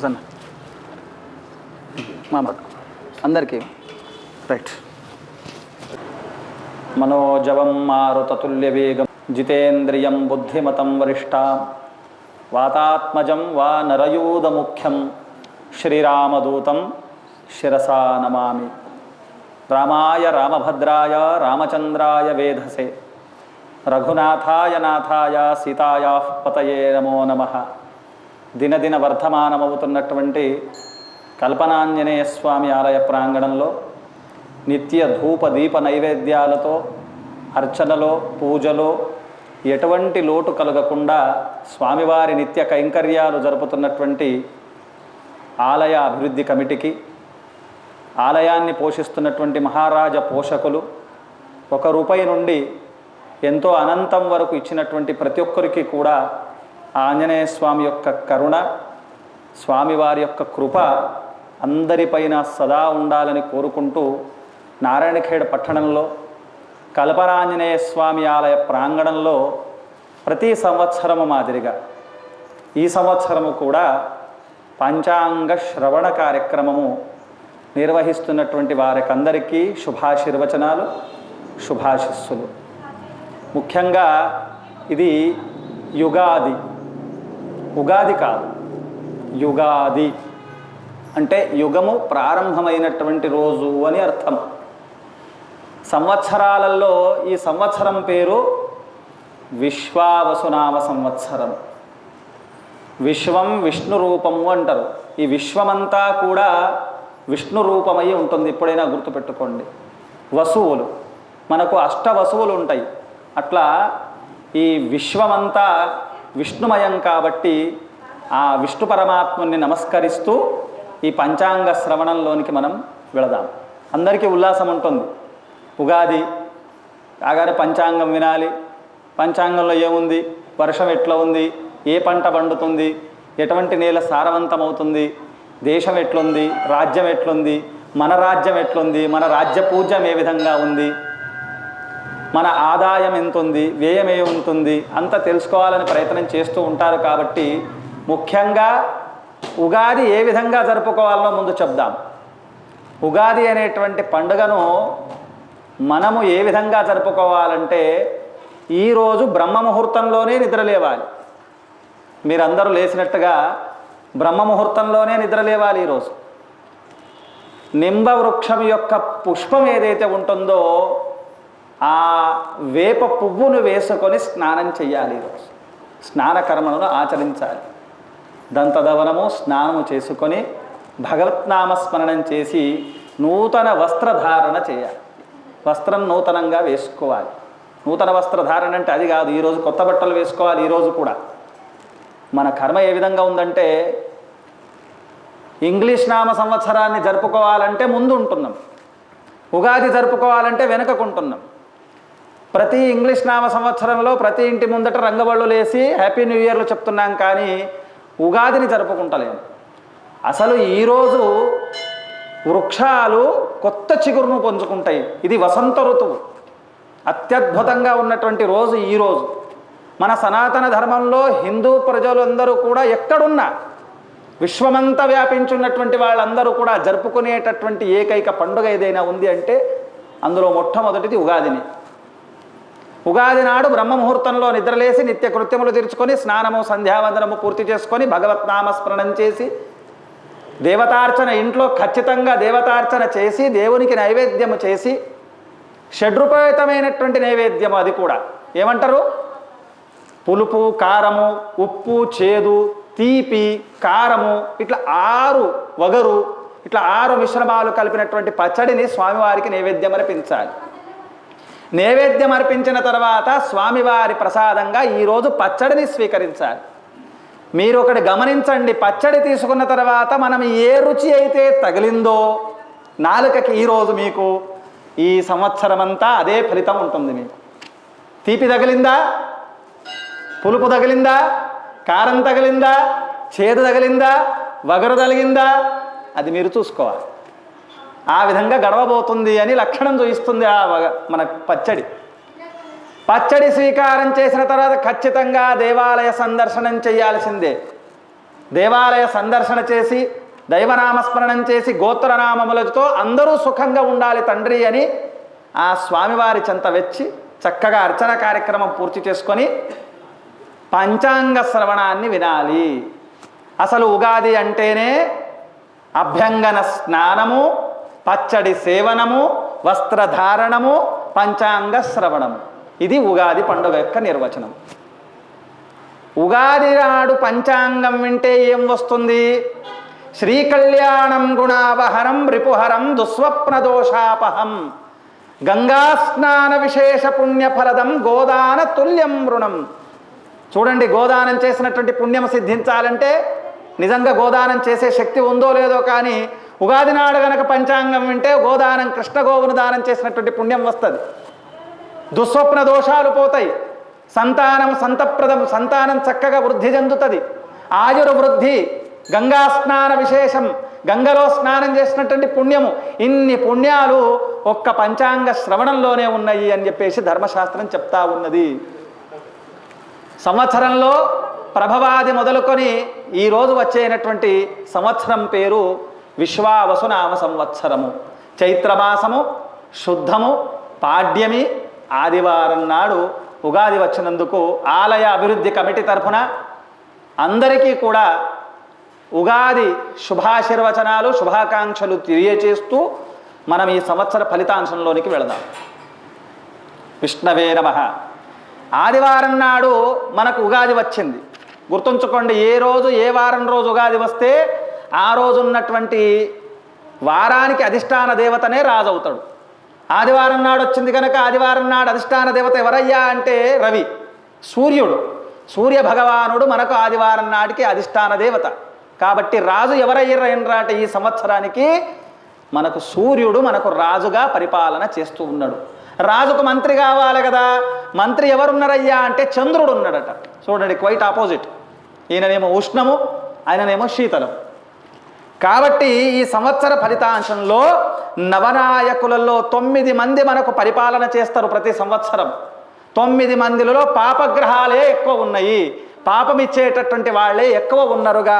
ప్రసన్న మా పట్టు అందరికీ రైట్ మనోజవం మారుతతుల్య వేగం జితేంద్రియం బుద్ధిమతం వరిష్ట వాతాత్మజం వా నరయూధముఖ్యం శ్రీరామదూతం శిరసా నమామి రామాయ రామభద్రాయ రామచంద్రాయ వేధసే రఘునాథాయ నాథాయ సీతాయా పతయే నమో నమ దినదిన వర్ధమానమవుతున్నటువంటి కల్పనాంజనేయ స్వామి ఆలయ ప్రాంగణంలో నిత్య ధూప దీప నైవేద్యాలతో అర్చనలో పూజలో ఎటువంటి లోటు కలగకుండా స్వామివారి నిత్య కైంకర్యాలు జరుపుతున్నటువంటి ఆలయ అభివృద్ధి కమిటీకి ఆలయాన్ని పోషిస్తున్నటువంటి మహారాజ పోషకులు ఒక రూపాయి నుండి ఎంతో అనంతం వరకు ఇచ్చినటువంటి ప్రతి ఒక్కరికి కూడా ఆంజనేయ స్వామి యొక్క కరుణ స్వామివారి యొక్క కృప అందరిపైన సదా ఉండాలని కోరుకుంటూ నారాయణఖేడ్ పట్టణంలో కల్పరాంజనేయ స్వామి ఆలయ ప్రాంగణంలో ప్రతి సంవత్సరము మాదిరిగా ఈ సంవత్సరము కూడా పంచాంగ శ్రవణ కార్యక్రమము నిర్వహిస్తున్నటువంటి వారికందరికీ శుభాశీర్వచనాలు శుభాశిస్సులు ముఖ్యంగా ఇది యుగాది ఉగాది కాదు యుగాది అంటే యుగము ప్రారంభమైనటువంటి రోజు అని అర్థం సంవత్సరాలలో ఈ సంవత్సరం పేరు విశ్వావసునామ సంవత్సరం విశ్వం విష్ణు రూపము అంటారు ఈ విశ్వమంతా కూడా విష్ణు రూపమై ఉంటుంది ఎప్పుడైనా గుర్తుపెట్టుకోండి వసువులు మనకు అష్ట వసువులు ఉంటాయి అట్లా ఈ విశ్వమంతా విష్ణుమయం కాబట్టి ఆ విష్ణు పరమాత్ముని నమస్కరిస్తూ ఈ పంచాంగ శ్రవణంలోనికి మనం వెళదాం అందరికీ ఉల్లాసం ఉంటుంది ఉగాది కాగానే పంచాంగం వినాలి పంచాంగంలో ఏముంది వర్షం ఎట్లా ఉంది ఏ పంట పండుతుంది ఎటువంటి నేల సారవంతమవుతుంది దేశం ఎట్లుంది రాజ్యం ఎట్లుంది మన రాజ్యం ఎట్లుంది మన రాజ్య పూజ్యం ఏ విధంగా ఉంది మన ఆదాయం ఎంత ఉంది వ్యయం ఉంటుంది అంత తెలుసుకోవాలని ప్రయత్నం చేస్తూ ఉంటారు కాబట్టి ముఖ్యంగా ఉగాది ఏ విధంగా జరుపుకోవాలో ముందు చెప్దాం ఉగాది అనేటువంటి పండుగను మనము ఏ విధంగా జరుపుకోవాలంటే ఈరోజు బ్రహ్మ ముహూర్తంలోనే నిద్రలేవాలి మీరందరూ లేచినట్టుగా బ్రహ్మ ముహూర్తంలోనే నిద్రలేవాలి ఈరోజు నింబ వృక్షం యొక్క పుష్పం ఏదైతే ఉంటుందో ఆ వేప పువ్వును వేసుకొని స్నానం చేయాలి ఈరోజు స్నాన కర్మలను ఆచరించాలి దంతదవనము స్నానము చేసుకొని భగవత్నామస్మరణం చేసి నూతన వస్త్రధారణ చేయాలి వస్త్రం నూతనంగా వేసుకోవాలి నూతన వస్త్రధారణ అంటే అది కాదు ఈరోజు కొత్త బట్టలు వేసుకోవాలి ఈరోజు కూడా మన కర్మ ఏ విధంగా ఉందంటే ఇంగ్లీష్ నామ సంవత్సరాన్ని జరుపుకోవాలంటే ముందు ఉంటున్నాం ఉగాది జరుపుకోవాలంటే వెనుకకుంటున్నాం ప్రతి ఇంగ్లీష్ నామ సంవత్సరంలో ప్రతి ఇంటి ముందట రంగబళ్ళు లేసి హ్యాపీ న్యూ ఇయర్లు చెప్తున్నాం కానీ ఉగాదిని జరుపుకుంటలేము అసలు ఈరోజు వృక్షాలు కొత్త చిగురును పొంచుకుంటాయి ఇది వసంత ఋతువు అత్యద్భుతంగా ఉన్నటువంటి రోజు ఈరోజు మన సనాతన ధర్మంలో హిందూ ప్రజలందరూ కూడా ఎక్కడున్నా విశ్వమంతా వ్యాపించున్నటువంటి వాళ్ళందరూ కూడా జరుపుకునేటటువంటి ఏకైక పండుగ ఏదైనా ఉంది అంటే అందులో మొట్టమొదటిది ఉగాదిని ఉగాది నాడు బ్రహ్మముహూర్తంలో నిద్రలేసి నిత్య కృత్యములు తీర్చుకొని స్నానము సంధ్యావందనము పూర్తి చేసుకొని భగవత్నామస్మరణం చేసి దేవతార్చన ఇంట్లో ఖచ్చితంగా దేవతార్చన చేసి దేవునికి నైవేద్యము చేసి షడ్రూపయుతమైనటువంటి నైవేద్యము అది కూడా ఏమంటారు పులుపు కారము ఉప్పు చేదు తీపి కారము ఇట్లా ఆరు వగరు ఇట్లా ఆరు మిశ్రమాలు కలిపినటువంటి పచ్చడిని స్వామివారికి నైవేద్యం అనిపించాలి నైవేద్యం అర్పించిన తర్వాత స్వామివారి ప్రసాదంగా ఈరోజు పచ్చడిని స్వీకరించాలి మీరు ఒకటి గమనించండి పచ్చడి తీసుకున్న తర్వాత మనం ఏ రుచి అయితే తగిలిందో నాలుకకి ఈరోజు మీకు ఈ సంవత్సరం అంతా అదే ఫలితం ఉంటుంది మీకు తీపి తగిలిందా పులుపు తగిలిందా కారం తగిలిందా చేదు తగిలిందా వగరు తగిలిందా అది మీరు చూసుకోవాలి ఆ విధంగా గడవబోతుంది అని లక్షణం చూపిస్తుంది ఆ మన పచ్చడి పచ్చడి స్వీకారం చేసిన తర్వాత ఖచ్చితంగా దేవాలయ సందర్శనం చేయాల్సిందే దేవాలయ సందర్శన చేసి దైవనామస్మరణం చేసి గోత్రనామములతో అందరూ సుఖంగా ఉండాలి తండ్రి అని ఆ స్వామివారి చెంత వెచ్చి చక్కగా అర్చన కార్యక్రమం పూర్తి చేసుకొని పంచాంగ శ్రవణాన్ని వినాలి అసలు ఉగాది అంటేనే అభ్యంగన స్నానము పచ్చడి సేవనము వస్త్రధారణము పంచాంగ శ్రవణము ఇది ఉగాది పండుగ యొక్క నిర్వచనం ఉగాది నాడు పంచాంగం వింటే ఏం వస్తుంది శ్రీ కళ్యాణం గుణావహరం రిపుహరం దుస్వప్న దోషాపహం గంగాస్నాన విశేష పుణ్యఫలదం గోదాన తుల్యం రుణం చూడండి గోదానం చేసినటువంటి పుణ్యం సిద్ధించాలంటే నిజంగా గోదానం చేసే శక్తి ఉందో లేదో కానీ ఉగాది నాడు గనక పంచాంగం వింటే గోదానం కృష్ణ గోవును దానం చేసినటువంటి పుణ్యం వస్తుంది దుస్వప్న దోషాలు పోతాయి సంతానం సంతప్రదం సంతానం చక్కగా వృద్ధి చెందుతుంది ఆయుర్వృద్ధి గంగా స్నాన విశేషం గంగలో స్నానం చేసినటువంటి పుణ్యము ఇన్ని పుణ్యాలు ఒక్క పంచాంగ శ్రవణంలోనే ఉన్నాయి అని చెప్పేసి ధర్మశాస్త్రం చెప్తా ఉన్నది సంవత్సరంలో ప్రభవాది మొదలుకొని ఈరోజు వచ్చేనటువంటి సంవత్సరం పేరు విశ్వావసునామ సంవత్సరము చైత్రమాసము శుద్ధము పాడ్యమి ఆదివారం నాడు ఉగాది వచ్చినందుకు ఆలయ అభివృద్ధి కమిటీ తరఫున అందరికీ కూడా ఉగాది శుభాశీర్వచనాలు శుభాకాంక్షలు తెలియచేస్తూ మనం ఈ సంవత్సర ఫలితాంశంలోనికి వెళదాం విష్ణవే నమ ఆదివారం నాడు మనకు ఉగాది వచ్చింది గుర్తుంచుకోండి ఏ రోజు ఏ వారం రోజు ఉగాది వస్తే ఆ రోజు ఉన్నటువంటి వారానికి అధిష్టాన దేవతనే రాజవుతాడు ఆదివారం నాడు వచ్చింది కనుక ఆదివారం నాడు అధిష్టాన దేవత ఎవరయ్యా అంటే రవి సూర్యుడు సూర్య భగవానుడు మనకు ఆదివారం నాటికి అధిష్టాన దేవత కాబట్టి రాజు ఎవరయ్యరా అంటే ఈ సంవత్సరానికి మనకు సూర్యుడు మనకు రాజుగా పరిపాలన చేస్తూ ఉన్నాడు రాజుకు మంత్రి కావాలి కదా మంత్రి ఎవరున్నారయ్యా అంటే చంద్రుడు ఉన్నాడట చూడండి క్వైట్ ఆపోజిట్ ఈయననేమో ఉష్ణము ఆయననేమో శీతలం కాబట్టి ఈ సంవత్సర ఫలితాంశంలో నవనాయకులలో తొమ్మిది మంది మనకు పరిపాలన చేస్తారు ప్రతి సంవత్సరం తొమ్మిది మందిలో పాపగ్రహాలే ఎక్కువ ఉన్నాయి పాపమిచ్చేటటువంటి వాళ్ళే ఎక్కువ ఉన్నరుగా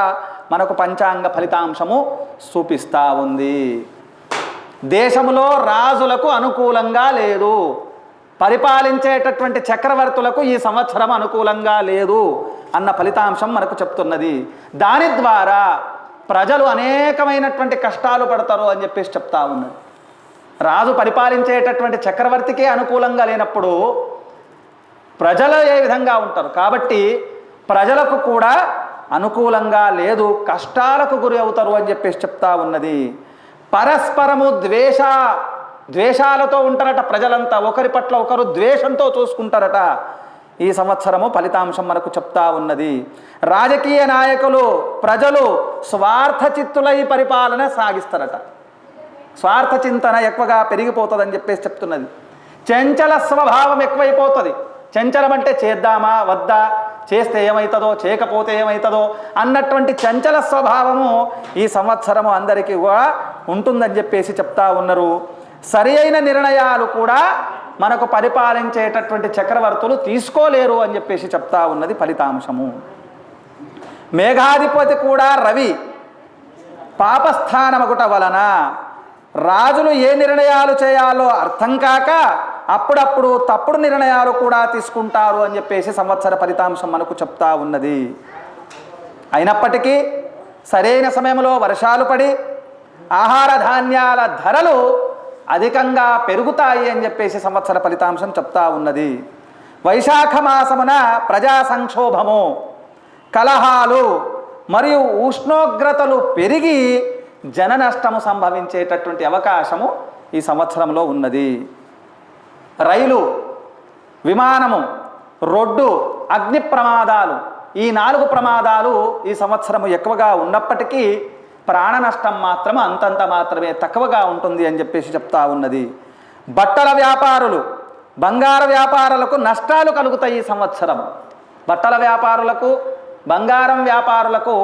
మనకు పంచాంగ ఫలితాంశము చూపిస్తూ ఉంది దేశంలో రాజులకు అనుకూలంగా లేదు పరిపాలించేటటువంటి చక్రవర్తులకు ఈ సంవత్సరం అనుకూలంగా లేదు అన్న ఫలితాంశం మనకు చెప్తున్నది దాని ద్వారా ప్రజలు అనేకమైనటువంటి కష్టాలు పడతారు అని చెప్పేసి చెప్తా ఉన్నాడు రాజు పరిపాలించేటటువంటి చక్రవర్తికే అనుకూలంగా లేనప్పుడు ప్రజలు ఏ విధంగా ఉంటారు కాబట్టి ప్రజలకు కూడా అనుకూలంగా లేదు కష్టాలకు గురి అవుతారు అని చెప్పేసి చెప్తా ఉన్నది పరస్పరము ద్వేష ద్వేషాలతో ఉంటారట ప్రజలంతా ఒకరి పట్ల ఒకరు ద్వేషంతో చూసుకుంటారట ఈ సంవత్సరము ఫలితాంశం మనకు చెప్తా ఉన్నది రాజకీయ నాయకులు ప్రజలు స్వార్థ చిత్తులై పరిపాలన సాగిస్తారట స్వార్థ చింతన ఎక్కువగా పెరిగిపోతుందని చెప్పేసి చెప్తున్నది చంచల స్వభావం ఎక్కువైపోతుంది చంచలం అంటే చేద్దామా వద్దా చేస్తే ఏమవుతుందో చేయకపోతే ఏమవుతుందో అన్నటువంటి చంచల స్వభావము ఈ సంవత్సరము అందరికీ కూడా ఉంటుందని చెప్పేసి చెప్తా ఉన్నారు సరి నిర్ణయాలు కూడా మనకు పరిపాలించేటటువంటి చక్రవర్తులు తీసుకోలేరు అని చెప్పేసి చెప్తా ఉన్నది ఫలితాంశము మేఘాధిపతి కూడా రవి పాపస్థానమగుట వలన రాజులు ఏ నిర్ణయాలు చేయాలో అర్థం కాక అప్పుడప్పుడు తప్పుడు నిర్ణయాలు కూడా తీసుకుంటారు అని చెప్పేసి సంవత్సర ఫలితాంశం మనకు చెప్తా ఉన్నది అయినప్పటికీ సరైన సమయంలో వర్షాలు పడి ఆహార ధాన్యాల ధరలు అధికంగా పెరుగుతాయి అని చెప్పేసి సంవత్సర ఫలితాంశం చెప్తా ఉన్నది వైశాఖ మాసమున ప్రజా సంక్షోభము కలహాలు మరియు ఉష్ణోగ్రతలు పెరిగి జన నష్టము సంభవించేటటువంటి అవకాశము ఈ సంవత్సరంలో ఉన్నది రైలు విమానము రోడ్డు అగ్ని ప్రమాదాలు ఈ నాలుగు ప్రమాదాలు ఈ సంవత్సరము ఎక్కువగా ఉన్నప్పటికీ ప్రాణ నష్టం మాత్రం అంతంత మాత్రమే తక్కువగా ఉంటుంది అని చెప్పేసి చెప్తా ఉన్నది బట్టల వ్యాపారులు బంగార వ్యాపారులకు నష్టాలు కలుగుతాయి ఈ సంవత్సరం బట్టల వ్యాపారులకు బంగారం వ్యాపారులకు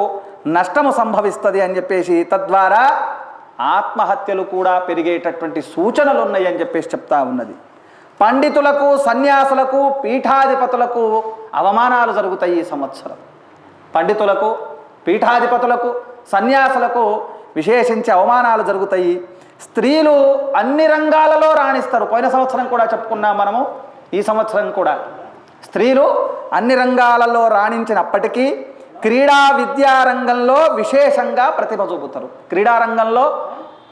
నష్టము సంభవిస్తుంది అని చెప్పేసి తద్వారా ఆత్మహత్యలు కూడా పెరిగేటటువంటి సూచనలు ఉన్నాయి అని చెప్పేసి చెప్తా ఉన్నది పండితులకు సన్యాసులకు పీఠాధిపతులకు అవమానాలు జరుగుతాయి ఈ సంవత్సరం పండితులకు పీఠాధిపతులకు సన్యాసులకు విశేషించి అవమానాలు జరుగుతాయి స్త్రీలు అన్ని రంగాలలో రాణిస్తారు పోయిన సంవత్సరం కూడా చెప్పుకున్నాం మనము ఈ సంవత్సరం కూడా స్త్రీలు అన్ని రంగాలలో రాణించినప్పటికీ క్రీడా విద్యారంగంలో విశేషంగా ప్రతిభ చూపుతారు క్రీడారంగంలో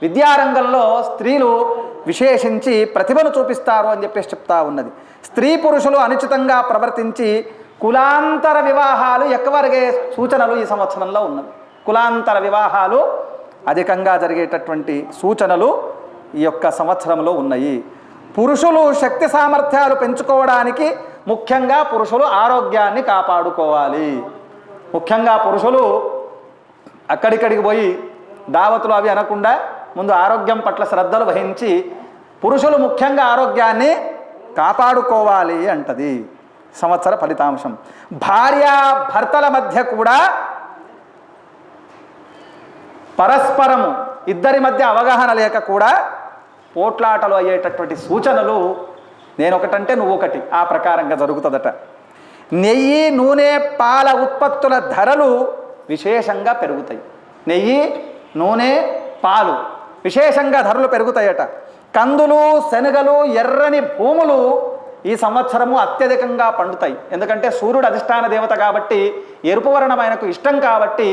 విద్యారంగంలో స్త్రీలు విశేషించి ప్రతిభను చూపిస్తారు అని చెప్పేసి చెప్తా ఉన్నది స్త్రీ పురుషులు అనుచితంగా ప్రవర్తించి కులాంతర వివాహాలు ఎక్కువరిగే సూచనలు ఈ సంవత్సరంలో ఉన్నవి కులాంతర వివాహాలు అధికంగా జరిగేటటువంటి సూచనలు ఈ యొక్క సంవత్సరంలో ఉన్నాయి పురుషులు శక్తి సామర్థ్యాలు పెంచుకోవడానికి ముఖ్యంగా పురుషులు ఆరోగ్యాన్ని కాపాడుకోవాలి ముఖ్యంగా పురుషులు అక్కడిక్కడికి పోయి దావతులు అవి అనకుండా ముందు ఆరోగ్యం పట్ల శ్రద్ధలు వహించి పురుషులు ముఖ్యంగా ఆరోగ్యాన్ని కాపాడుకోవాలి అంటది సంవత్సర ఫలితాంశం భార్య భర్తల మధ్య కూడా పరస్పరము ఇద్దరి మధ్య అవగాహన లేక కూడా పోట్లాటలు అయ్యేటటువంటి సూచనలు నేను ఒకటంటే నువ్వు ఒకటి ఆ ప్రకారంగా జరుగుతుందట నెయ్యి నూనె పాల ఉత్పత్తుల ధరలు విశేషంగా పెరుగుతాయి నెయ్యి నూనె పాలు విశేషంగా ధరలు పెరుగుతాయట కందులు శనగలు ఎర్రని భూములు ఈ సంవత్సరము అత్యధికంగా పండుతాయి ఎందుకంటే సూర్యుడు అధిష్టాన దేవత కాబట్టి ఎరుపు వర్ణం ఆయనకు ఇష్టం కాబట్టి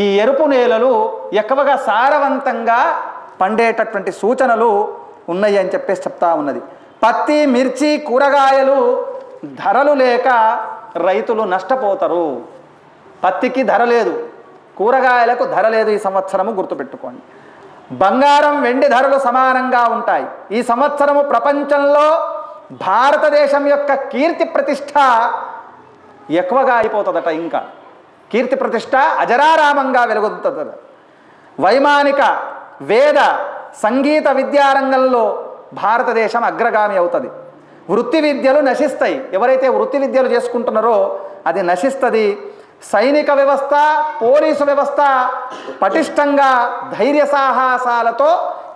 ఈ ఎరుపు నేలలు ఎక్కువగా సారవంతంగా పండేటటువంటి సూచనలు ఉన్నాయి అని చెప్పేసి చెప్తా ఉన్నది పత్తి మిర్చి కూరగాయలు ధరలు లేక రైతులు నష్టపోతారు పత్తికి ధర లేదు కూరగాయలకు ధర లేదు ఈ సంవత్సరము గుర్తుపెట్టుకోండి బంగారం వెండి ధరలు సమానంగా ఉంటాయి ఈ సంవత్సరము ప్రపంచంలో భారతదేశం యొక్క కీర్తి ప్రతిష్ట ఎక్కువగా అయిపోతుందట ఇంకా కీర్తి ప్రతిష్ట అజరారామంగా వెలుగొందుతుంది వైమానిక వేద సంగీత విద్యారంగంలో భారతదేశం అగ్రగామి అవుతుంది వృత్తి విద్యలు నశిస్తాయి ఎవరైతే వృత్తి విద్యలు చేసుకుంటున్నారో అది నశిస్తుంది సైనిక వ్యవస్థ పోలీసు వ్యవస్థ పటిష్టంగా ధైర్య సాహసాలతో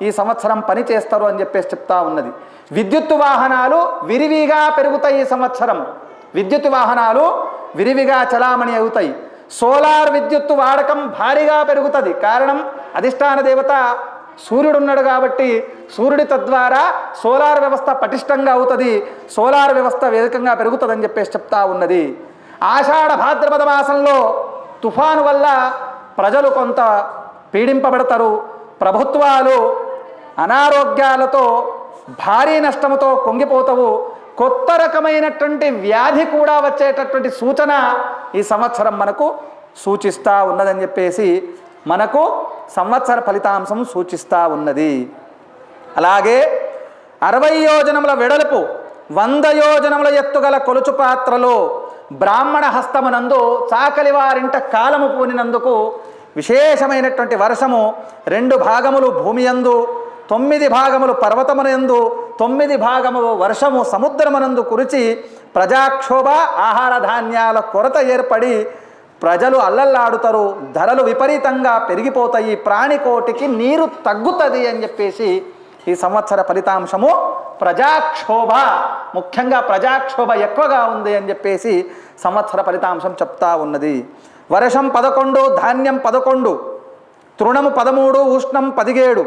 ఈ సంవత్సరం పనిచేస్తారు అని చెప్పేసి చెప్తా ఉన్నది విద్యుత్ వాహనాలు విరివిగా పెరుగుతాయి ఈ సంవత్సరం విద్యుత్ వాహనాలు విరివిగా చలామణి అవుతాయి సోలార్ విద్యుత్తు వాడకం భారీగా పెరుగుతుంది కారణం అధిష్టాన దేవత సూర్యుడు ఉన్నాడు కాబట్టి సూర్యుడి తద్వారా సోలార్ వ్యవస్థ పటిష్టంగా అవుతుంది సోలార్ వ్యవస్థ వేదికంగా పెరుగుతుందని చెప్పేసి చెప్తా ఉన్నది ఆషాఢ భాద్రపద మాసంలో తుఫాను వల్ల ప్రజలు కొంత పీడింపబడతారు ప్రభుత్వాలు అనారోగ్యాలతో భారీ నష్టముతో కొంగిపోతావు కొత్త రకమైనటువంటి వ్యాధి కూడా వచ్చేటటువంటి సూచన ఈ సంవత్సరం మనకు సూచిస్తూ ఉన్నదని చెప్పేసి మనకు సంవత్సర ఫలితాంశం సూచిస్తూ ఉన్నది అలాగే అరవై యోజనముల వెడల్పు వంద యోజనముల ఎత్తుగల కొలుచు పాత్రలో బ్రాహ్మణ హస్తమునందు చాకలి వారింట కాలము పూనినందుకు విశేషమైనటువంటి వర్షము రెండు భాగములు భూమియందు తొమ్మిది భాగములు పర్వతమునందు తొమ్మిది భాగములు వర్షము సముద్రమునందు కురిచి ప్రజాక్షోభ ఆహార ధాన్యాల కొరత ఏర్పడి ప్రజలు అల్లల్లాడుతారు ధరలు విపరీతంగా పెరిగిపోతాయి ప్రాణికోటికి నీరు తగ్గుతుంది అని చెప్పేసి ఈ సంవత్సర ఫలితాంశము ప్రజాక్షోభ ముఖ్యంగా ప్రజాక్షోభ ఎక్కువగా ఉంది అని చెప్పేసి సంవత్సర ఫలితాంశం చెప్తా ఉన్నది వర్షం పదకొండు ధాన్యం పదకొండు తృణము పదమూడు ఉష్ణం పదిహేడు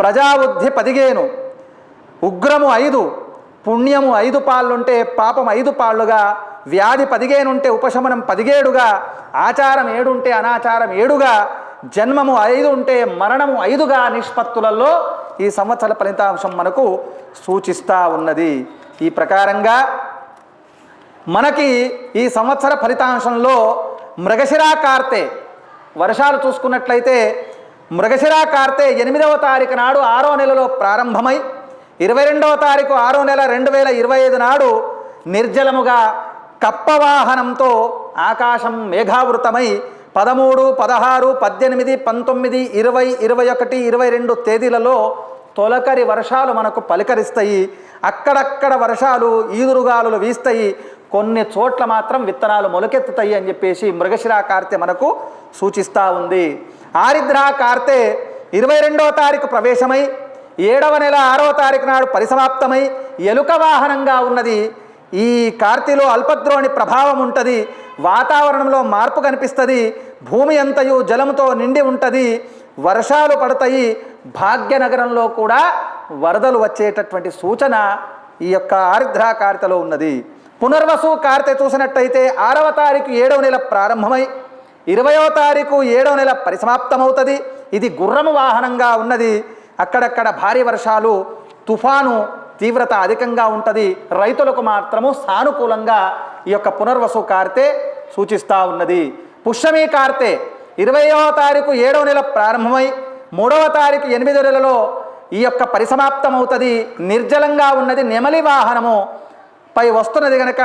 ప్రజాబుద్ధి పదిహేను ఉగ్రము ఐదు పుణ్యము ఐదు పాళ్ళుంటే పాపం ఐదు పాళ్ళుగా వ్యాధి పదిగేనుంటే ఉపశమనం పదిగేడుగా ఆచారం ఏడుంటే అనాచారం ఏడుగా జన్మము ఐదు ఉంటే మరణము ఐదుగా నిష్పత్తులలో ఈ సంవత్సర ఫలితాంశం మనకు సూచిస్తూ ఉన్నది ఈ ప్రకారంగా మనకి ఈ సంవత్సర ఫలితాంశంలో మృగశిరా కార్తె వర్షాలు చూసుకున్నట్లయితే మృగశిరా కార్తె ఎనిమిదవ తారీఖు నాడు ఆరో నెలలో ప్రారంభమై ఇరవై రెండవ తారీఖు ఆరో నెల రెండు వేల ఇరవై ఐదు నాడు నిర్జలముగా కప్పవాహనంతో ఆకాశం మేఘావృతమై పదమూడు పదహారు పద్దెనిమిది పంతొమ్మిది ఇరవై ఇరవై ఒకటి ఇరవై రెండు తేదీలలో తొలకరి వర్షాలు మనకు పలికరిస్తాయి అక్కడక్కడ వర్షాలు ఈదురుగాలులు వీస్తాయి కొన్ని చోట్ల మాత్రం విత్తనాలు మొలకెత్తుతాయి అని చెప్పేసి మృగశిరా కార్తె మనకు సూచిస్తూ ఉంది ఆరిద్ర కార్తె ఇరవై రెండవ తారీఖు ప్రవేశమై ఏడవ నెల ఆరవ తారీఖు నాడు పరిసమాప్తమై ఎలుక వాహనంగా ఉన్నది ఈ కార్తీలో అల్పద్రోణి ప్రభావం ఉంటుంది వాతావరణంలో మార్పు కనిపిస్తుంది భూమి అంతయు జలముతో నిండి ఉంటుంది వర్షాలు పడతాయి భాగ్యనగరంలో కూడా వరదలు వచ్చేటటువంటి సూచన ఈ యొక్క ఆరిద్రాకారితలో ఉన్నది పునర్వసు కార్తె చూసినట్టయితే ఆరవ తారీఖు ఏడవ నెల ప్రారంభమై ఇరవయో తారీఖు ఏడవ నెల పరిసమాప్తమవుతుంది ఇది గుర్రము వాహనంగా ఉన్నది అక్కడక్కడ భారీ వర్షాలు తుఫాను తీవ్రత అధికంగా ఉంటుంది రైతులకు మాత్రము సానుకూలంగా ఈ యొక్క పునర్వసు కార్తె సూచిస్తూ ఉన్నది పుష్యమి కార్తె ఇరవయో తారీఖు ఏడవ నెల ప్రారంభమై మూడవ తారీఖు ఎనిమిదో నెలలో ఈ యొక్క పరిసమాప్తమవుతుంది నిర్జలంగా ఉన్నది నెమలి వాహనము పై వస్తున్నది గనక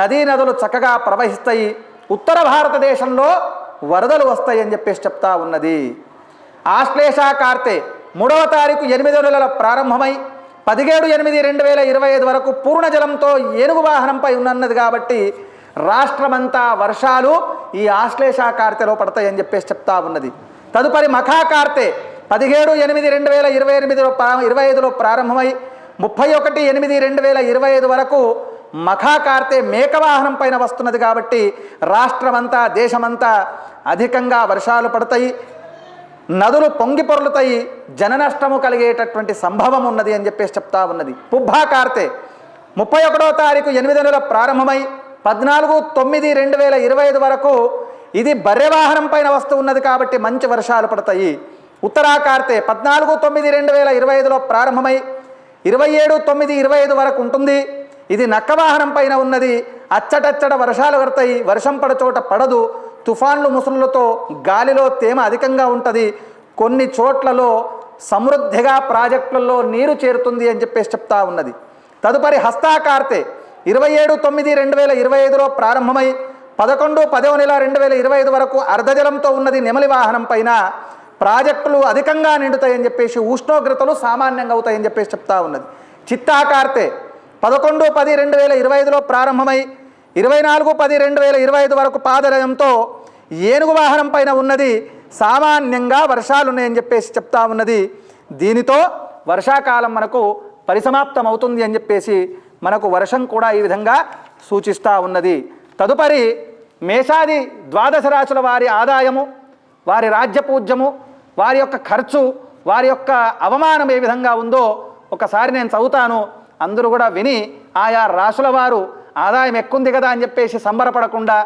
నదీ నదులు చక్కగా ప్రవహిస్తాయి ఉత్తర భారతదేశంలో వరదలు వస్తాయి అని చెప్పేసి చెప్తా ఉన్నది ఆశ్లేషా కార్తే మూడవ తారీఖు ఎనిమిదో నెలల ప్రారంభమై పదిహేడు ఎనిమిది రెండు వేల ఇరవై ఐదు వరకు పూర్ణజలంతో ఏనుగు వాహనంపై ఉన్నది కాబట్టి రాష్ట్రమంతా వర్షాలు ఈ ఆశ్లేష కార్తెలో పడతాయని చెప్పేసి చెప్తా ఉన్నది తదుపరి మఖా కార్తె పదిహేడు ఎనిమిది రెండు వేల ఇరవై ఎనిమిదిలో ప్రా ఇరవై ఐదులో ప్రారంభమై ముప్పై ఒకటి ఎనిమిది రెండు వేల ఇరవై ఐదు వరకు మఖాకార్తె మేకవాహనం పైన వస్తున్నది కాబట్టి రాష్ట్రమంతా దేశమంతా అధికంగా వర్షాలు పడతాయి నదులు పొంగి పొరలుతాయి జన నష్టము కలిగేటటువంటి సంభవం ఉన్నది అని చెప్పేసి చెప్తా ఉన్నది పుబ్బా కార్తె ముప్పై ఒకటో తారీఖు ఎనిమిది నెల ప్రారంభమై పద్నాలుగు తొమ్మిది రెండు వేల ఇరవై ఐదు వరకు ఇది బర్రెవాహనం పైన వస్తూ ఉన్నది కాబట్టి మంచి వర్షాలు పడతాయి ఉత్తరా కార్తె పద్నాలుగు తొమ్మిది రెండు వేల ఇరవై ఐదులో ప్రారంభమై ఇరవై ఏడు తొమ్మిది ఇరవై ఐదు వరకు ఉంటుంది ఇది నక్క వాహనం పైన ఉన్నది అచ్చటచ్చట వర్షాలు పడతాయి వర్షం పడచోట పడదు తుఫాన్లు ముసురులతో గాలిలో తేమ అధికంగా ఉంటుంది కొన్ని చోట్లలో సమృద్ధిగా ప్రాజెక్టులలో నీరు చేరుతుంది అని చెప్పేసి చెప్తా ఉన్నది తదుపరి హస్తాకార్తె ఇరవై ఏడు తొమ్మిది రెండు వేల ఇరవై ఐదులో ప్రారంభమై పదకొండు పదవ నెల రెండు వేల ఇరవై ఐదు వరకు అర్ధజలంతో ఉన్నది నెమలి వాహనం పైన ప్రాజెక్టులు అధికంగా నిండుతాయని చెప్పేసి ఉష్ణోగ్రతలు సామాన్యంగా అవుతాయని చెప్పేసి చెప్తా ఉన్నది చిత్తాకార్తె పదకొండు పది రెండు వేల ఇరవై ఐదులో ప్రారంభమై ఇరవై నాలుగు పది రెండు వేల ఇరవై ఐదు వరకు పాదరయంతో ఏనుగు వాహనం పైన ఉన్నది సామాన్యంగా వర్షాలు ఉన్నాయని చెప్పేసి చెప్తా ఉన్నది దీనితో వర్షాకాలం మనకు పరిసమాప్తం అవుతుంది అని చెప్పేసి మనకు వర్షం కూడా ఈ విధంగా సూచిస్తూ ఉన్నది తదుపరి మేషాది ద్వాదశ రాశుల వారి ఆదాయము వారి రాజ్యపూజ్యము వారి యొక్క ఖర్చు వారి యొక్క అవమానం ఏ విధంగా ఉందో ఒకసారి నేను చదువుతాను అందరూ కూడా విని ఆయా రాసుల వారు ఆదాయం ఎక్కుంది కదా అని చెప్పేసి సంబరపడకుండా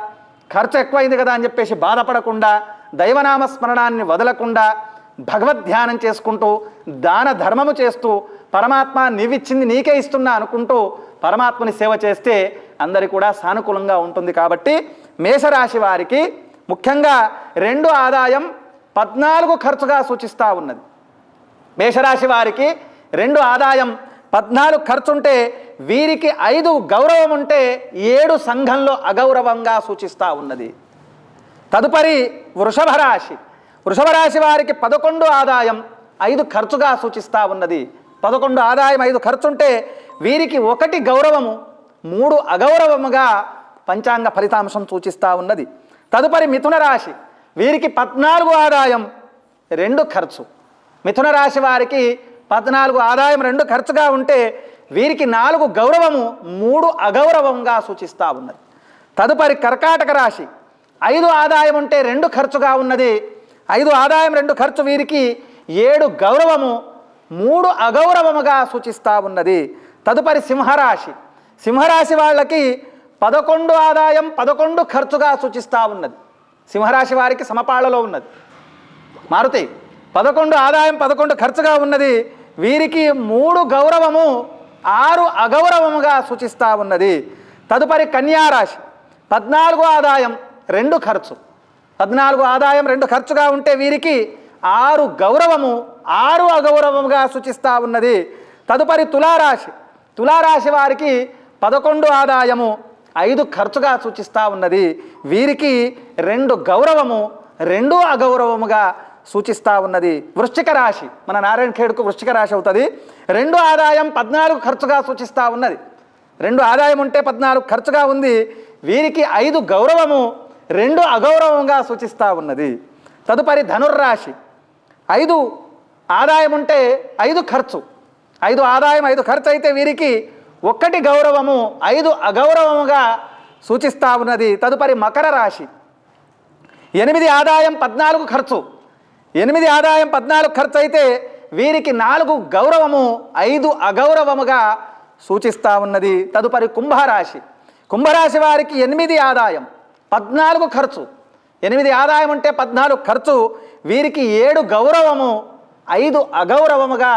ఖర్చు ఎక్కువైంది కదా అని చెప్పేసి బాధపడకుండా దైవనామ స్మరణాన్ని వదలకుండా భగవద్ధ్యానం చేసుకుంటూ దాన ధర్మము చేస్తూ పరమాత్మ నీవిచ్చింది నీకే ఇస్తున్నా అనుకుంటూ పరమాత్మని సేవ చేస్తే అందరికీ కూడా సానుకూలంగా ఉంటుంది కాబట్టి మేషరాశి వారికి ముఖ్యంగా రెండు ఆదాయం పద్నాలుగు ఖర్చుగా సూచిస్తూ ఉన్నది మేషరాశి వారికి రెండు ఆదాయం పద్నాలుగు ఖర్చు ఉంటే వీరికి ఐదు గౌరవం ఉంటే ఏడు సంఘంలో అగౌరవంగా సూచిస్తూ ఉన్నది తదుపరి వృషభ రాశి వృషభ రాశి వారికి పదకొండు ఆదాయం ఐదు ఖర్చుగా సూచిస్తూ ఉన్నది పదకొండు ఆదాయం ఐదు ఖర్చు ఉంటే వీరికి ఒకటి గౌరవము మూడు అగౌరవముగా పంచాంగ ఫలితాంశం సూచిస్తూ ఉన్నది తదుపరి మిథున రాశి వీరికి పద్నాలుగు ఆదాయం రెండు ఖర్చు మిథున రాశి వారికి పద్నాలుగు ఆదాయం రెండు ఖర్చుగా ఉంటే వీరికి నాలుగు గౌరవము మూడు అగౌరవంగా సూచిస్తూ ఉన్నది తదుపరి కర్కాటక రాశి ఐదు ఆదాయం ఉంటే రెండు ఖర్చుగా ఉన్నది ఐదు ఆదాయం రెండు ఖర్చు వీరికి ఏడు గౌరవము మూడు అగౌరవముగా సూచిస్తూ ఉన్నది తదుపరి సింహరాశి సింహరాశి వాళ్ళకి పదకొండు ఆదాయం పదకొండు ఖర్చుగా సూచిస్తూ ఉన్నది సింహరాశి వారికి సమపాళలో ఉన్నది మారుతి పదకొండు ఆదాయం పదకొండు ఖర్చుగా ఉన్నది వీరికి మూడు గౌరవము ఆరు అగౌరవముగా సూచిస్తూ ఉన్నది తదుపరి కన్యారాశి పద్నాలుగు ఆదాయం రెండు ఖర్చు పద్నాలుగు ఆదాయం రెండు ఖర్చుగా ఉంటే వీరికి ఆరు గౌరవము ఆరు అగౌరవముగా సూచిస్తూ ఉన్నది తదుపరి తులారాశి తులారాశి వారికి పదకొండు ఆదాయము ఐదు ఖర్చుగా సూచిస్తూ ఉన్నది వీరికి రెండు గౌరవము రెండు అగౌరవముగా సూచిస్తూ ఉన్నది వృశ్చిక రాశి మన నారాయణ ఖేడుకు వృశ్చిక రాశి అవుతుంది రెండు ఆదాయం పద్నాలుగు ఖర్చుగా సూచిస్తూ ఉన్నది రెండు ఆదాయం ఉంటే పద్నాలుగు ఖర్చుగా ఉంది వీరికి ఐదు గౌరవము రెండు అగౌరవంగా సూచిస్తూ ఉన్నది తదుపరి ధనుర్రాశి ఐదు ఆదాయం ఉంటే ఐదు ఖర్చు ఐదు ఆదాయం ఐదు ఖర్చు అయితే వీరికి ఒక్కటి గౌరవము ఐదు అగౌరవముగా సూచిస్తా ఉన్నది తదుపరి మకర రాశి ఎనిమిది ఆదాయం పద్నాలుగు ఖర్చు ఎనిమిది ఆదాయం పద్నాలుగు ఖర్చు అయితే వీరికి నాలుగు గౌరవము ఐదు అగౌరవముగా సూచిస్తూ ఉన్నది తదుపరి కుంభరాశి కుంభరాశి వారికి ఎనిమిది ఆదాయం పద్నాలుగు ఖర్చు ఎనిమిది ఆదాయం అంటే పద్నాలుగు ఖర్చు వీరికి ఏడు గౌరవము ఐదు అగౌరవముగా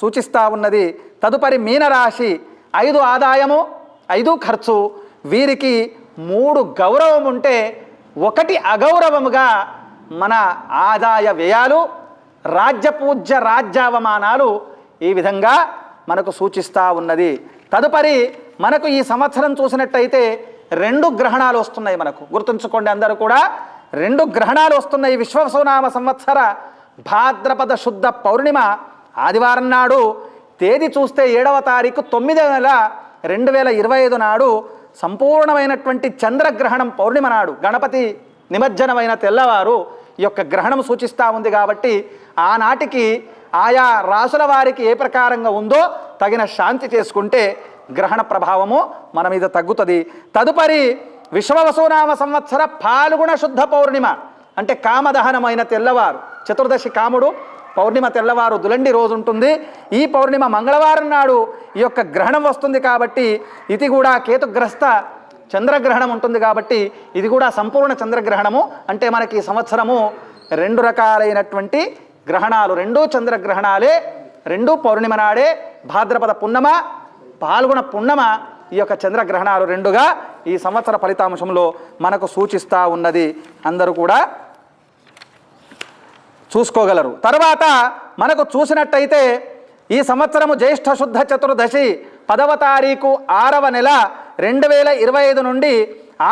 సూచిస్తూ ఉన్నది తదుపరి మీనరాశి ఐదు ఆదాయము ఐదు ఖర్చు వీరికి మూడు గౌరవం ఉంటే ఒకటి అగౌరవముగా మన ఆదాయ వ్యయాలు రాజ్యపూజ్య రాజ్యావమానాలు ఈ విధంగా మనకు సూచిస్తూ ఉన్నది తదుపరి మనకు ఈ సంవత్సరం చూసినట్టయితే రెండు గ్రహణాలు వస్తున్నాయి మనకు గుర్తుంచుకోండి అందరూ కూడా రెండు గ్రహణాలు వస్తున్నాయి విశ్వసునామ సంవత్సర భాద్రపద శుద్ధ పౌర్ణిమ ఆదివారం నాడు తేదీ చూస్తే ఏడవ తారీఖు తొమ్మిదవ నెల రెండు వేల ఇరవై ఐదు నాడు సంపూర్ణమైనటువంటి చంద్రగ్రహణం పౌర్ణిమ నాడు గణపతి నిమజ్జనమైన తెల్లవారు ఈ యొక్క గ్రహణం సూచిస్తూ ఉంది కాబట్టి ఆనాటికి ఆయా రాసుల వారికి ఏ ప్రకారంగా ఉందో తగిన శాంతి చేసుకుంటే గ్రహణ ప్రభావము మన మీద తగ్గుతుంది తదుపరి విశ్వవసునామ సంవత్సర ఫాల్గుణ శుద్ధ పౌర్ణిమ అంటే కామదహనమైన తెల్లవారు చతుర్దశి కాముడు పౌర్ణిమ తెల్లవారు దులండి రోజు ఉంటుంది ఈ పౌర్ణిమ మంగళవారం నాడు ఈ యొక్క గ్రహణం వస్తుంది కాబట్టి ఇది కూడా కేతుగ్రస్త చంద్రగ్రహణం ఉంటుంది కాబట్టి ఇది కూడా సంపూర్ణ చంద్రగ్రహణము అంటే మనకి సంవత్సరము రెండు రకాలైనటువంటి గ్రహణాలు రెండూ చంద్రగ్రహణాలే రెండు పౌర్ణిమ నాడే భాద్రపద పున్నమ పాల్గొన పున్నమ ఈ యొక్క చంద్రగ్రహణాలు రెండుగా ఈ సంవత్సర ఫలితాంశంలో మనకు సూచిస్తూ ఉన్నది అందరూ కూడా చూసుకోగలరు తర్వాత మనకు చూసినట్టయితే ఈ సంవత్సరము జ్యేష్ఠ శుద్ధ చతుర్దశి పదవ తారీఖు ఆరవ నెల రెండు వేల ఇరవై ఐదు నుండి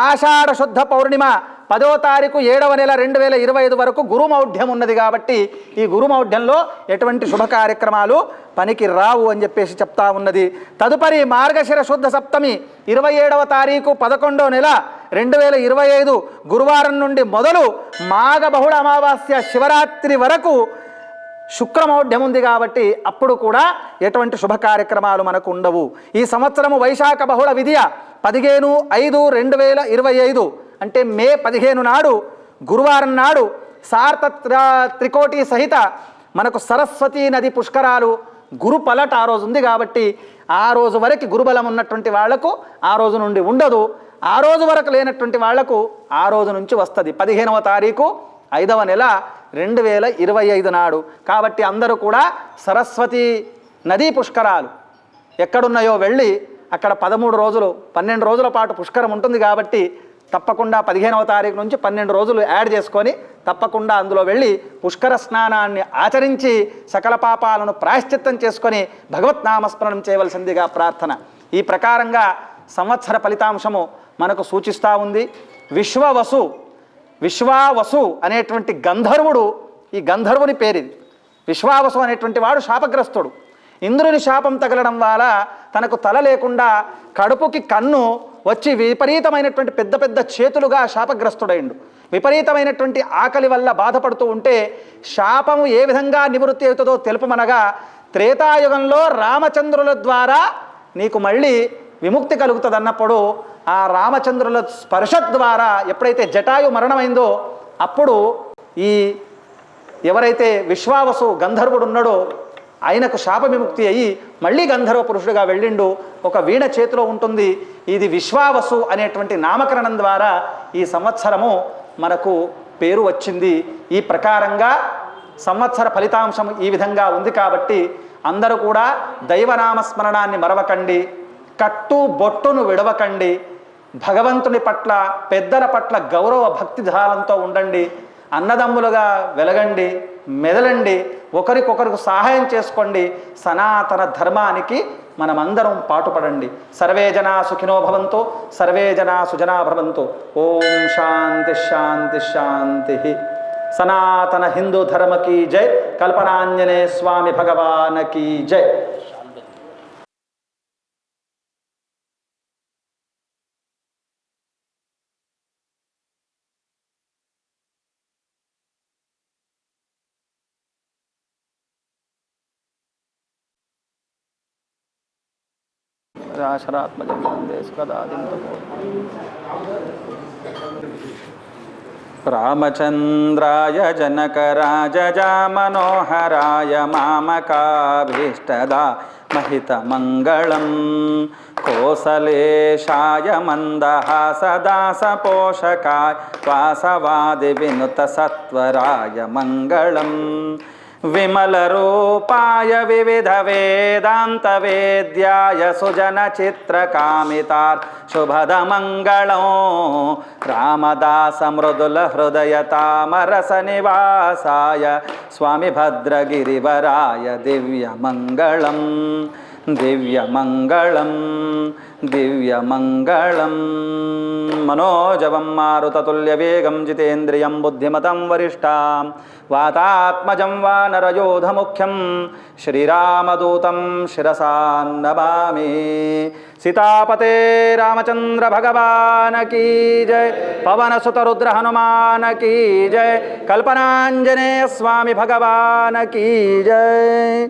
ఆషాఢ శుద్ధ పౌర్ణిమ పదవ తారీఖు ఏడవ నెల రెండు వేల ఇరవై ఐదు వరకు గురుమౌఢ్యం ఉన్నది కాబట్టి ఈ గురుమౌఢ్యంలో ఎటువంటి శుభ కార్యక్రమాలు పనికి రావు అని చెప్పేసి చెప్తా ఉన్నది తదుపరి మార్గశిర శుద్ధ సప్తమి ఇరవై ఏడవ తారీఖు పదకొండో నెల రెండు వేల ఇరవై ఐదు గురువారం నుండి మొదలు మాఘబహుళ అమావాస్య శివరాత్రి వరకు శుక్రమౌఢ్యం ఉంది కాబట్టి అప్పుడు కూడా ఎటువంటి శుభ కార్యక్రమాలు మనకు ఉండవు ఈ సంవత్సరము వైశాఖ బహుళ విధియ పదిహేను ఐదు రెండు వేల ఇరవై ఐదు అంటే మే పదిహేను నాడు గురువారం నాడు సార్త త్రికోటి సహిత మనకు సరస్వతీ నది పుష్కరాలు గురు పలట ఆ రోజు ఉంది కాబట్టి ఆ రోజు వరకు గురుబలం ఉన్నటువంటి వాళ్లకు ఆ రోజు నుండి ఉండదు ఆ రోజు వరకు లేనటువంటి వాళ్లకు ఆ రోజు నుంచి వస్తుంది పదిహేనవ తారీఖు ఐదవ నెల రెండు వేల ఇరవై ఐదు నాడు కాబట్టి అందరూ కూడా సరస్వతి నదీ పుష్కరాలు ఎక్కడున్నాయో వెళ్ళి అక్కడ పదమూడు రోజులు పన్నెండు రోజుల పాటు పుష్కరం ఉంటుంది కాబట్టి తప్పకుండా పదిహేనవ తారీఖు నుంచి పన్నెండు రోజులు యాడ్ చేసుకొని తప్పకుండా అందులో వెళ్ళి పుష్కర స్నానాన్ని ఆచరించి సకల పాపాలను ప్రాయశ్చిత్తం చేసుకొని భగవత్ నామస్మరణం చేయవలసిందిగా ప్రార్థన ఈ ప్రకారంగా సంవత్సర ఫలితాంశము మనకు సూచిస్తూ ఉంది విశ్వవసు విశ్వావసు అనేటువంటి గంధర్వుడు ఈ గంధర్వుని పేరిది విశ్వావసు అనేటువంటి వాడు శాపగ్రస్తుడు ఇంద్రుని శాపం తగలడం వల్ల తనకు తల లేకుండా కడుపుకి కన్ను వచ్చి విపరీతమైనటువంటి పెద్ద పెద్ద చేతులుగా శాపగ్రస్తుడైండు విపరీతమైనటువంటి ఆకలి వల్ల బాధపడుతూ ఉంటే శాపము ఏ విధంగా నివృత్తి అవుతుందో తెలుపమనగా త్రేతాయుగంలో రామచంద్రుల ద్వారా నీకు మళ్ళీ విముక్తి కలుగుతుందన్నప్పుడు ఆ రామచంద్రుల స్పర్శ ద్వారా ఎప్పుడైతే జటాయు మరణమైందో అప్పుడు ఈ ఎవరైతే విశ్వావసు గంధర్వుడు ఉన్నాడో ఆయనకు శాప విముక్తి అయ్యి మళ్ళీ గంధర్వ పురుషుడిగా వెళ్ళిండు ఒక వీణ చేతిలో ఉంటుంది ఇది విశ్వావసు అనేటువంటి నామకరణం ద్వారా ఈ సంవత్సరము మనకు పేరు వచ్చింది ఈ ప్రకారంగా సంవత్సర ఫలితాంశం ఈ విధంగా ఉంది కాబట్టి అందరూ కూడా దైవనామస్మరణాన్ని మరవకండి కట్టు బొట్టును విడవకండి భగవంతుని పట్ల పెద్దల పట్ల గౌరవ భక్తి ధారంతో ఉండండి అన్నదమ్ములుగా వెలగండి మెదలండి ఒకరికొకరికి సహాయం చేసుకోండి సనాతన ధర్మానికి మనమందరం పాటుపడండి సర్వే జనా సుఖినో భవంతు సర్వే జనా సుజనా భవంతు ఓం శాంతి శాంతి శాంతి సనాతన హిందూ ధర్మకి జై కల్పనాంజనే స్వామి భగవానకి జై नाशनात्मजं वन्दे सुखदादिं रामचन्द्राय जनकराजजामनोहराय मामकाभीष्टदा महितमङ्गलम् कोसलेशाय मन्दहासदासपोषकाय वासवादिविनुतसत्वराय मङ्गलम् विमलरूपाय विविधवेदान्तवेद्याय सुजनचित्रकामितार् शुभदमङ्गलो रामदासमृदुलहृदयतामरसनिवासाय स्वामि भद्रगिरिवराय दिव्यमङ्गलम् दिव्य मनोजव मनोजवं मारुततुल्यवेगं बुद्धिमत बुद्धिमतं वरिष्ठां वातात्मजं वा श्रीरामदूत शिसा नमा सीतापते रामचंद्र भगवान की जय पवन सुतरुद्र हनुमान की जय कल्पनांजने स्वामी भगवान की जय